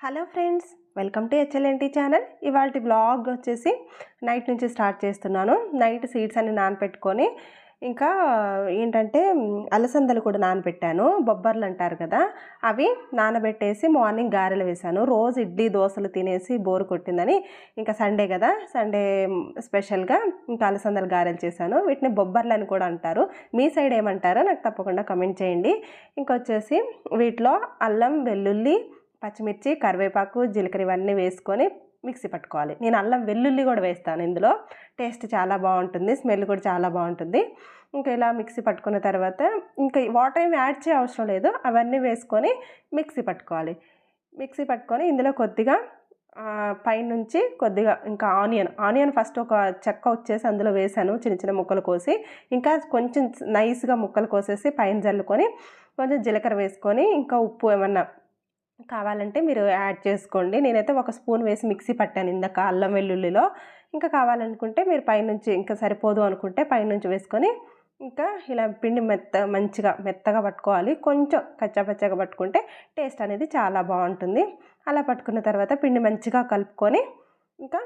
Hello friends welcome to HLNT channel. ఇవాళ blog వచ్చేసి night నుంచి స్టార్ట్ చేస్తున్నాను. నైట్ సీడ్స్ అన్ని నానపెట్టుకొని ఇంకా ఏంటంటే అలసందలు కూడా నానబెట్టాను బొబ్బర్లు అంటారు కదా అవి నానబెట్టేసి మార్నింగ్ గారెలు వేశాను. రోజు ఇడ్లీ దోశలు తినేసి బోరు కొట్టిందని ఇంకా సండే కదా సండే స్పెషల్గా ఇంకా అలసందలు గారెలు చేశాను. వీటిని బొబ్బర్లు అని కూడా అంటారు. మీ సైడ్ ఏమంటారో నాకు తప్పకుండా కమెంట్ చేయండి. ఇంకొచ్చేసి వీటిలో అల్లం వెల్లుల్లి పచ్చిమిర్చి కరివేపాకు జీలకర్ర ఇవన్నీ వేసుకొని మిక్సీ పట్టుకోవాలి. నేను అల్లం వెల్లుల్లి కూడా వేస్తాను ఇందులో. టేస్ట్ చాలా బాగుంటుంది స్మెల్ కూడా చాలా బాగుంటుంది. ఇంకా ఇలా మిక్సీ పట్టుకున్న తర్వాత ఇంకా వాటర్ ఏమి యాడ్ చేయ అవసరం లేదు. అవన్నీ వేసుకొని మిక్సీ పట్టుకోవాలి. మిక్సీ పట్టుకొని ఇందులో కొద్దిగా పైనుంచి కొద్దిగా ఇంకా ఆనియన్. ఆనియన్ ఫస్ట్ ఒక చెక్క వచ్చేసి అందులో వేసాను చిన్న చిన్న ముక్కలు కోసి. ఇంకా కొంచెం నైస్గా ముక్కలు కోసేసి పైన జల్లుకొని కొంచెం జీలకర్ర వేసుకొని ఇంకా ఉప్పు ఏమన్నా కావాలంటే మీరు యాడ్ చేసుకోండి. నేనైతే ఒక స్పూన్ వేసి మిక్సీ పట్టాను ఇందాక అల్లం వెల్లుల్లిలో. ఇంకా కావాలనుకుంటే మీరు పైనుంచి ఇంకా సరిపోదు అనుకుంటే పైనుంచి వేసుకొని ఇంకా ఇలా పిండి మెత్త మంచిగా మెత్తగా పట్టుకోవాలి. కొంచెం కచ్చాపచ్చగా పట్టుకుంటే టేస్ట్ అనేది చాలా బాగుంటుంది. అలా పట్టుకున్న తర్వాత పిండి మంచిగా కలుపుకొని ఇంకా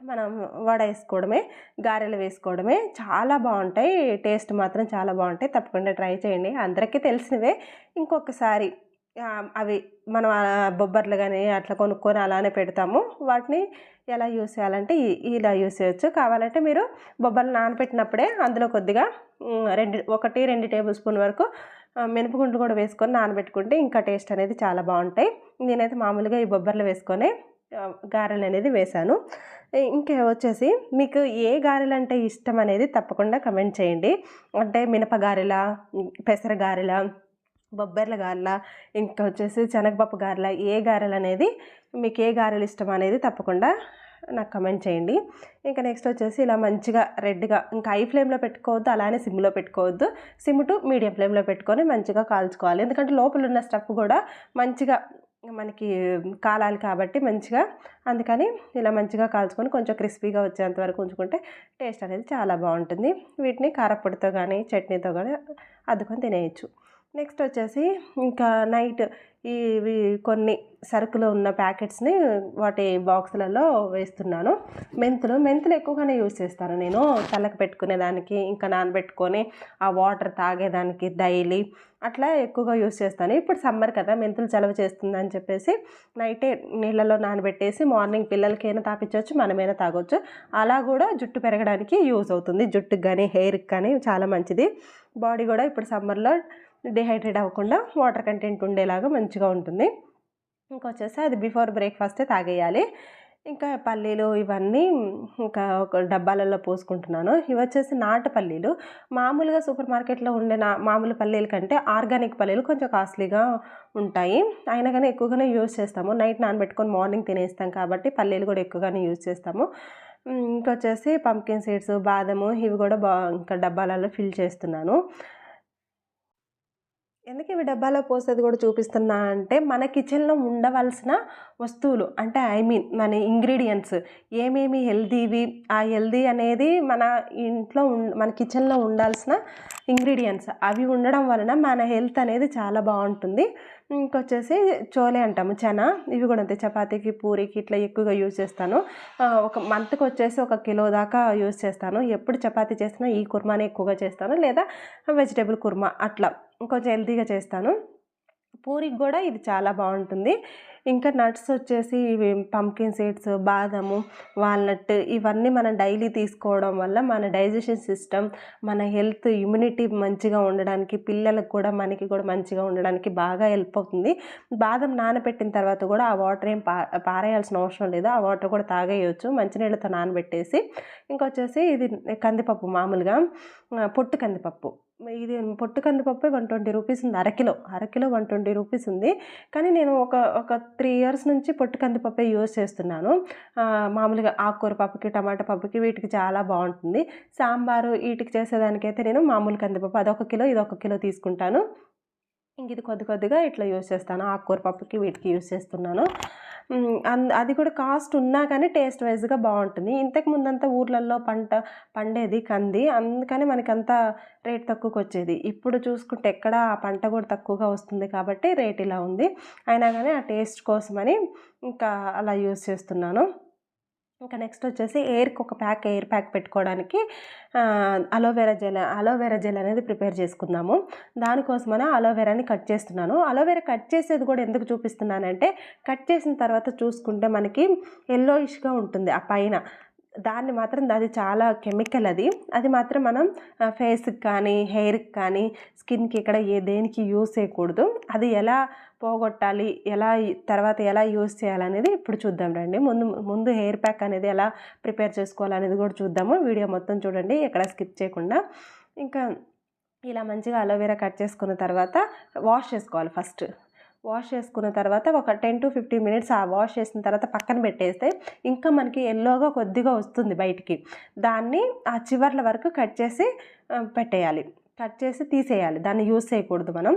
మనం వడ వేసుకోవడమే గారెలు వేసుకోవడమే చాలా బాగుంటాయి. టేస్ట్ మాత్రం చాలా బాగుంటాయి. తప్పకుండా ట్రై చేయండి. అందరికీ తెలిసినవే. ఇంకొకసారి అవి మనం బొబ్బర్లు కానీ అట్లా కొనుక్కొని అలానే పెడతాము. వాటిని ఎలా యూస్ చేయాలంటే ఈ- ఇలా యూస్ చేయొచ్చు. కావాలంటే మీరు బొబ్బర్లు నానబెట్టినప్పుడే అందులో కొద్దిగా రెండు ఒకటి రెండు టేబుల్ స్పూన్ వరకు ఆ, మినపగుండు కూడా వేసుకొని నానబెట్టుకుంటే ఇంకా టేస్ట్ అనేది చాలా బాగుంటాయి. నేనైతే మామూలుగా ఈ బొబ్బర్లు వేసుకొని గారెలు అనేది వేశాను. ఇంకా వచ్చేసి మీకు ఏ గారెలు అంటే ఇష్టం అనేది తప్పకుండా కమెంట్ చేయండి. అంటే మినప గారెల పెసర గారెల బొబ్బర్ల గారెల ఇంకా వచ్చేసి శనగపప్పు గారెల ఏ గారెలు అనేది మీకు ఏ గారెలు ఇష్టం అనేది తప్పకుండా నాకు కమెంట్ చేయండి. ఇంకా నెక్స్ట్ వచ్చేసి ఇలా మంచిగా రెడ్గా ఇంకా హై ఫ్లేమ్లో పెట్టుకోవద్దు అలానే సిమ్లో పెట్టుకోవద్దు. సిమ్ టు మీడియం ఫ్లేమ్లో పెట్టుకొని మంచిగా కాల్చుకోవాలి. ఎందుకంటే లోపల ఉన్న స్టఫ్ కూడా మంచిగా మనకి కాలాలి కాబట్టి మంచిగా అందుకని ఇలా మంచిగా కాల్చుకొని కొంచెం క్రిస్పీగా వచ్చేంత వరకు ఉంచుకుంటే టేస్ట్ అనేది చాలా బాగుంటుంది. వీటిని కారపొడితో కానీ చట్నీతో కానీ అద్దుకొని తినేయచ్చు. నెక్స్ట్ వచ్చేసి ఇంకా నైట్ ఇవి కొన్ని సరుకులు ఉన్న ప్యాకెట్స్ని వాటి బాక్సులలో వేస్తున్నాను. మెంతులు మెంతులు ఎక్కువగానే యూజ్ చేస్తాను నేను. తలకు పెట్టుకునేదానికి ఇంకా నానబెట్టుకొని ఆ వాటర్ తాగేదానికి డైలీ అట్లా ఎక్కువగా యూజ్ చేస్తాను. ఇప్పుడు సమ్మర్ కదా మెంతులు చలవ చేస్తుందని చెప్పేసి నైటే నీళ్ళలో నానబెట్టేసి మార్నింగ్ పిల్లలకైనా తాపించవచ్చు మనమైనా తాగొచ్చు. అలా కూడా జుట్టు పెరగడానికి యూజ్ అవుతుంది. జుట్టుకి కానీ హెయిర్కి కానీ చాలా మంచిది. బాడీ కూడా ఇప్పుడు సమ్మర్లో డిహైడ్రేట్ అవ్వకుండా వాటర్ కంటెంట్ ఉండేలాగా మంచిగా ఉంటుంది. ఇంకొచ్చేసి అది బిఫోర్ బ్రేక్ఫాస్టే తాగేయాలి. ఇంకా పల్లీలు ఇవన్నీ ఇంకా ఒక డబ్బాలలో పోసుకుంటున్నాను. ఇవి వచ్చేసి నాటు పల్లీలు. మామూలుగా సూపర్ మార్కెట్లో ఉండే నా మామూలు పల్లీల కంటే ఆర్గానిక్ పల్లీలు కొంచెం కాస్ట్లీగా ఉంటాయి. అయినా కానీ ఎక్కువగానే యూజ్ చేస్తాము. నైట్ నానబెట్టుకొని మార్నింగ్ తినేస్తాం కాబట్టి పల్లీలు కూడా ఎక్కువగానే యూజ్ చేస్తాము. ఇంకొచ్చేసి పంకిన్ సీడ్స్ బాదము ఇవి కూడా బా ఇంకా డబ్బాలలో ఫిల్ చేస్తున్నాను. ఎందుకు ఇవి డబ్బాలో పోసేది కూడా చూపిస్తున్నా అంటే మన కిచెన్లో ఉండవలసిన వస్తువులు అంటే ఐ మీన్ మన ఇంగ్రీడియంట్స్ ఏమేమి హెల్దీవి ఆ హెల్దీ అనేది మన ఇంట్లో మన కిచెన్లో ఉండాల్సిన ఇంగ్రీడియంట్స్ అవి ఉండడం వలన మన హెల్త్ అనేది చాలా బాగుంటుంది. ఇంకొచ్చేసి చోలే అంటాము చనా. ఇవి కూడా అంతే చపాతీకి పూరికి ఇట్లా ఎక్కువగా యూజ్ చేస్తాను. ఒక మంత్కి వచ్చేసి ఒక కిలో దాకా యూజ్ చేస్తాను. ఎప్పుడు చపాతీ చేసినా ఈ కుర్మానే ఎక్కువగా చేస్తాను. లేదా వెజిటేబుల్ కుర్మా అట్లా. కొంచెం హెల్తీగా చేస్తాను. పూరికి కూడా ఇది చాలా బాగుంటుంది. ఇంకా నట్స్ వచ్చేసి ఇవి పంకిన్ సీడ్స్ బాదము వాల్నట్ ఇవన్నీ మనం డైలీ తీసుకోవడం వల్ల మన డైజెషన్ సిస్టమ్ మన హెల్త్ ఇమ్యూనిటీ మంచిగా ఉండడానికి పిల్లలకు కూడా మనకి కూడా మంచిగా ఉండడానికి బాగా హెల్ప్ అవుతుంది. బాదం నానబెట్టిన తర్వాత కూడా ఆ వాటర్ ఏం పా పారేయాల్సిన అవసరం లేదు. ఆ వాటర్ కూడా తాగేయచ్చు. మంచినీళ్ళతో నానబెట్టేసి ఇంకొచ్చేసి ఇది కందిపప్పు మామూలుగా పొట్టు కందిపప్పు. ఇది పొట్టు కందిపప్పు వన్ ట్వంటీ రూపీస్ ఉంది అరకిలో అరకిలో వన్ ట్వంటీ రూపీస్ ఉంది. కానీ నేను ఒక ఒక త్రీ ఇయర్స్ నుంచి పొట్టు కందిపప్పే యూజ్ చేస్తున్నాను. మామూలుగా ఆకుకూర పప్పుకి టమాటా పప్పుకి వీటికి చాలా బాగుంటుంది. సాంబారు వీటికి చేసేదానికైతే నేను మామూలు కందిపప్పు అదొక కిలో ఇది ఒక కిలో తీసుకుంటాను. ఇంక ఇది కొద్ది కొద్దిగా ఇట్లా యూజ్ చేస్తాను. ఆకుకూర పప్పుకి వీటికి యూజ్ చేస్తున్నాను. అది కూడా కాస్ట్ ఉన్నా కానీ టేస్ట్ వైజ్గా బాగుంటుంది. ఇంతకు ముందంతా ఊర్లలో పంట పండేది కంది. అందుకని మనకంత రేట్ తక్కువకి వచ్చేది ఇప్పుడు చూసుకుంటే ఎక్కడ ఆ పంట కూడా తక్కువగా వస్తుంది కాబట్టి రేట్ ఇలా ఉంది. అయినా కానీ ఆ టేస్ట్ కోసమని ఇంకా అలా యూస్ చేస్తున్నాను. ఇంకా నెక్స్ట్ వచ్చేసి ఎయిర్కి ఒక ప్యాక్ ఎయిర్ ప్యాక్ పెట్టుకోవడానికి aloe vera gel aloe vera gel అనేది ప్రిపేర్ చేసుకుందాము. దానికోసమని అలోవెరాని కట్ చేస్తున్నాను. అలోవెరా కట్ చేసేది కూడా ఎందుకు చూపిస్తున్నానంటే కట్ చేసిన తర్వాత చూసుకుంటే మనకి ఎల్లోయిష్గా ఉంటుంది ఆ పైన. దాన్ని మాత్రం అది చాలా కెమికల్ అది. అది మాత్రం మనం ఫేస్కి కానీ హెయిర్కి కానీ స్కిన్కి ఇక్కడ ఏ దేనికి యూస్ చేయకూడదు. అది ఎలా పోగొట్టాలి ఎలా తర్వాత ఎలా యూస్ చేయాలనేది ఇప్పుడు చూద్దాం రండి. ముందు ముందు హెయిర్ ప్యాక్ అనేది ఎలా ప్రిపేర్ చేసుకోవాలనేది కూడా చూద్దాము. వీడియో మొత్తం చూడండి ఎక్కడ స్కిప్ చేయకుండా. ఇంకా ఇలా మంచిగా అలోవెరా కట్ చేసుకున్న తర్వాత వాష్ చేసుకోవాలి ఫస్ట్. వాష్ చేసుకున్న తర్వాత ఒక టెన్ టు ఫిఫ్టీన్ మినిట్స్ ఆ వాష్ చేసిన తర్వాత పక్కన పెట్టేస్తే ఇంకా మనకి ఎల్లోగా కొద్దిగా వస్తుంది బయటికి. దాన్ని ఆ చివర్ల వరకు కట్ చేసి పెట్టేయాలి. కట్ చేసి తీసేయాలి. దాన్ని యూస్ చేయకూడదు మనం.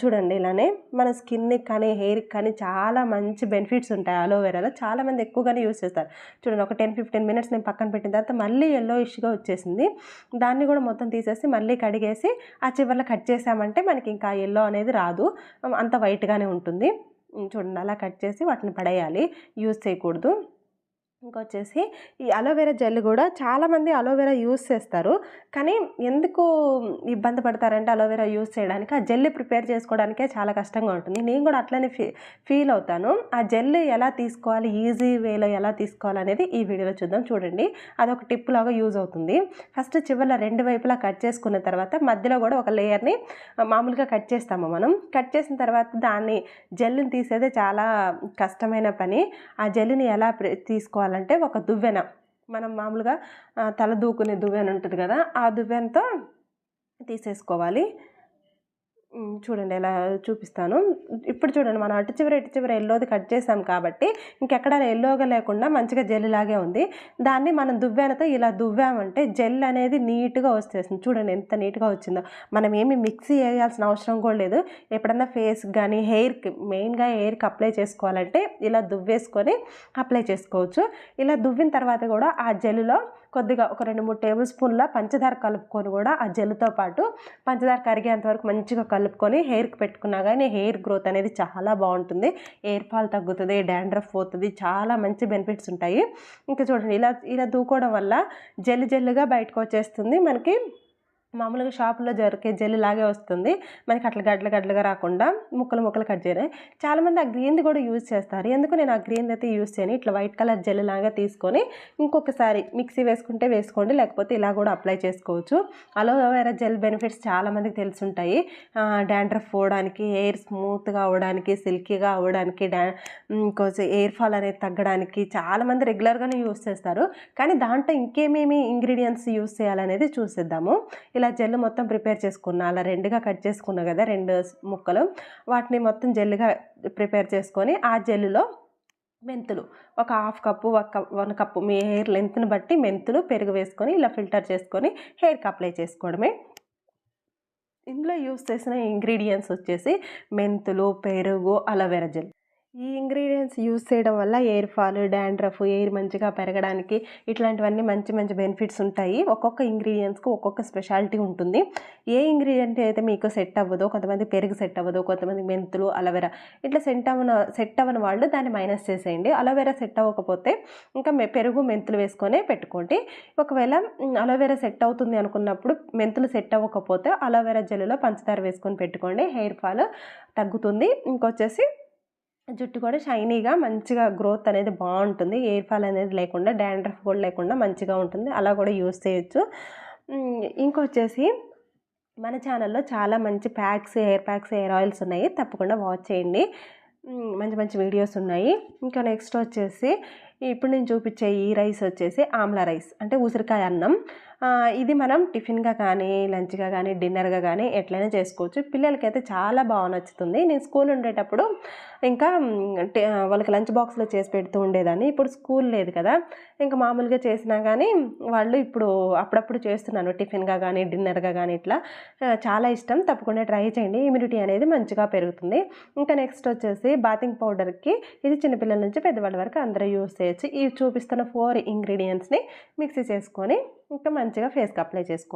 చూడండి ఇలానే మన స్కిన్కి కానీ హెయిర్కి కానీ చాలా మంచి బెనిఫిట్స్ ఉంటాయి అలోవెరాలో. చాలామంది ఎక్కువగానే యూస్ చేస్తారు. చూడండి ఒక టెన్ ఫిఫ్టీన్ మినిట్స్ నేను పక్కన పెట్టిన తర్వాత మళ్ళీ ఎల్లో ఇష్గా వచ్చేసింది. దాన్ని కూడా మొత్తం తీసేసి మళ్ళీ కడిగేసి ఆ చివర్లో కట్ చేసామంటే మనకి ఇంకా ఎల్లో అనేది రాదు. అంత వైట్గానే ఉంటుంది. చూడండి అలా కట్ చేసి వాటిని పడేయాలి. యూస్ చేయకూడదు. ఇంకొచ్చేసి ఈ అలోవెరా జెల్ కూడా చాలామంది అలోవెరా యూస్ చేస్తారు. కానీ ఎందుకు ఇబ్బంది పడతారంటే అలోవెరా యూస్ చేయడానికి? ఆ జెల్ ప్రిపేర్ చేసుకోవడానికే చాలా కష్టంగా ఉంటుంది. నేను కూడా అట్లనే ఫీ ఫీల్ అవుతాను. ఆ జెల్ ఎలా తీసుకోవాలి? ఈజీ వేలో ఎలా తీసుకోవాలి అనేది ఈ వీడియోలో చూద్దాం. చూడండి. అదొక టిప్ లాగా యూజ్ అవుతుంది. ఫస్ట్ చివరిలో రెండు వైపులా కట్ చేసుకున్న తర్వాత మధ్యలో కూడా ఒక లేయర్ని మామూలుగా కట్ చేస్తాము మనం. కట్ చేసిన తర్వాత దాన్ని జెల్ని తీసేదే చాలా కష్టమైన పని. ఆ జెల్ని ఎలా ప్రి- కావాలంటే ఒక దువ్వెన. మనం మామూలుగా తల దూకునే దువ్వెన ఉంటుంది కదా ఆ దువ్వెనతో తీసేసుకోవాలి. చూడండి ఎలా చూపిస్తాను. ఇప్పుడు చూడండి మనం అటు చివర ఇటు చివర ఎల్లోది కట్ చేసాం కాబట్టి ఇంకెక్కడ ఎల్లోగా లేకుండా మంచిగా జెల్లాగే ఉంది. దాన్ని మనం దువ్వెనతో ఇలా దువ్వామంటే జెల్ అనేది నీట్గా వచ్చేస్తుంది. చూడండి ఎంత నీట్గా వచ్చిందో. మనం ఏమి మిక్సీ వేయాల్సిన అవసరం కూడా లేదు. ఎప్పుడన్నా ఫేస్కి కానీ హెయిర్కి మెయిన్గా హెయిర్కి అప్లై చేసుకోవాలంటే ఇలా దువ్వేసుకొని అప్లై చేసుకోవచ్చు. ఇలా దువ్విన తర్వాత కూడా ఆ జెల్లో కొద్దిగా ఒక రెండు మూడు టేబుల్ స్పూన్ల పంచదార కలుపుకొని కూడా ఆ జెల్తో పాటు పంచదార కరిగేంత వరకు మంచిగా కలుపుకొని హెయిర్కి పెట్టుకున్నా కానీ హెయిర్ గ్రోత్ అనేది చాలా బాగుంటుంది. హెయిర్ ఫాల్ తగ్గుతుంది డాండ్రఫ్ పోతుంది చాలా మంచి బెనిఫిట్స్ ఉంటాయి. ఇంకా చూడండి ఇలా ఇలా దూకోవడం వల్ల జల్లు జెల్లుగా బయటకు వచ్చేస్తుంది. మనకి మామూలుగా షాపులో దొరికే జెల్ లాగే వస్తుంది. మనకి అట్లా గడ్డలు గడ్డలుగా రాకుండా ముక్కలు ముక్కలు కట్ చేయడం చాలామంది ఆ గ్రీన్ది కూడా యూజ్ చేస్తారు. ఎందుకు నేను ఆ గ్రీన్ అయితే యూజ్ చేయను? ఇట్లా వైట్ కలర్ జెల్ లాగా తీసుకొని ఇంకొకసారి మిక్సీ వేసుకుంటే వేసుకోండి. లేకపోతే ఇలా కూడా అప్లై చేసుకోవచ్చు. అలోవేరా జెల్ బెనిఫిట్స్ చాలామందికి తెలుసుంటాయి. డాండ్రఫ్ పోవడానికి హెయిర్ స్మూత్గా అవ్వడానికి సిల్కీగా అవ్వడానికి డా ఇంకో హెయిర్ ఫాల్ అనేది తగ్గడానికి చాలామంది రెగ్యులర్గానే యూస్ చేస్తారు. కానీ దాంట్లో ఇంకేమేమి ఇంగ్రీడియంట్స్ యూజ్ చేయాలనేది చూసేద్దాము. ఇలా జెల్ మొత్తం ప్రిపేర్ చేసుకున్నా అలా రెండుగా కట్ చేసుకున్నా కదా రెండు ముక్కలు. వాటిని మొత్తం జెల్లుగా ప్రిపేర్ చేసుకొని ఆ జెల్లులో మెంతులు. ఒక హాఫ్ కప్పు ఒక వన్ కప్పు మీ హెయిర్ లెంత్ని బట్టి మెంతులు పెరుగు వేసుకొని ఇలా ఫిల్టర్ చేసుకొని హెయిర్కి అప్లై చేసుకోవడమే. ఇందులో యూస్ చేసిన ఇంగ్రీడియంట్స్ వచ్చేసి మెంతులు పెరుగు అలోవెరా జెల్. ఈ ఇంగ్రీడియంట్స్ యూస్ చేయడం వల్ల ఎయిర్ ఫాల్ డాండ్రఫ్ ఎయిర్ మంచిగా పెరగడానికి ఇట్లాంటివన్నీ మంచి మంచి బెనిఫిట్స్ ఉంటాయి. ఒక్కొక్క ఇంగ్రీడియంట్స్కి ఒక్కొక్క స్పెషాలిటీ ఉంటుంది. ఏ ఇంగ్రీడియంట్ అయితే మీకు సెట్ అవ్వదో కొంతమంది పెరుగు సెట్ అవ్వదో కొంతమంది మెంతులు అలోవెరా ఇట్లా సెట్ అవ్వన సెట్ అవ్వని వాళ్ళు దాన్ని మైనస్ చేసేయండి. అలోవెరా సెట్ అవ్వకపోతే ఇంకా మె- పెరుగు మెంతులు వేసుకొని పెట్టుకోండి. ఒకవేళ అలోవెరా సెట్ అవుతుంది అనుకున్నప్పుడు మెంతులు సెట్ అవ్వకపోతే అలోవెరా జెల్లో పంచదార వేసుకొని పెట్టుకోండి. హెయిర్ ఫాల్ తగ్గుతుంది. ఇంకొచ్చేసి జుట్టు కూడా షైనీగా మంచిగా గ్రోత్ అనేది బాగుంటుంది. ఎయిర్ ఫాల్ అనేది లేకుండా డాండ్రఫ్ కూడా లేకుండా మంచిగా ఉంటుంది. అలా కూడా యూస్ చేయొచ్చు. ఇంకొచ్చేసి మన ఛానల్లో చాలా మంచి packs hair packs hair oils ఉన్నాయి. తప్పకుండా వాచ్ చేయండి. మంచి మంచి వీడియోస్ ఉన్నాయి. ఇంకా నెక్స్ట్ వచ్చేసి ఇప్పుడు నేను చూపించే ఈ రైస్ వచ్చేసి ఆమ్లా రైస్. అంటే ఉసిరికాయ అన్నం. ఇది మనం టిఫిన్గా కానీ లంచ్గా కానీ డిన్నర్గా కానీ ఎట్లయినా చేసుకోవచ్చు. పిల్లలకైతే చాలా బాగా నచ్చుతుంది. నేను స్కూల్ ఉండేటప్పుడు ఇంకా వాళ్ళకి లంచ్ బాక్స్లో చేసి పెడుతూ ఉండేదాన్ని. ఇప్పుడు స్కూల్ లేదు కదా. ఇంకా మామూలుగా చేసినా కానీ వాళ్ళు ఇప్పుడు అప్పుడప్పుడు చేస్తున్నాను టిఫిన్గా కానీ డిన్నర్గా కానీ ఇట్లా. చాలా ఇష్టం. తప్పకుండా ట్రై చేయండి. ఇమ్యూనిటీ అనేది మంచిగా పెరుగుతుంది. ఇంకా నెక్స్ట్ వచ్చేసి బాతింగ్ పౌడర్కి ఇది చిన్నపిల్లల నుంచి పెద్దవాళ్ళ వరకు అందరూ యూస్ చేయొచ్చు. ఇవి చూపిస్తున్న ఫోర్ ఇంగ్రీడియంట్స్ని మిక్సీ చేసుకొని ఇంకా మంచిగా ఫేస్కి అప్లై చేసుకోవాలి.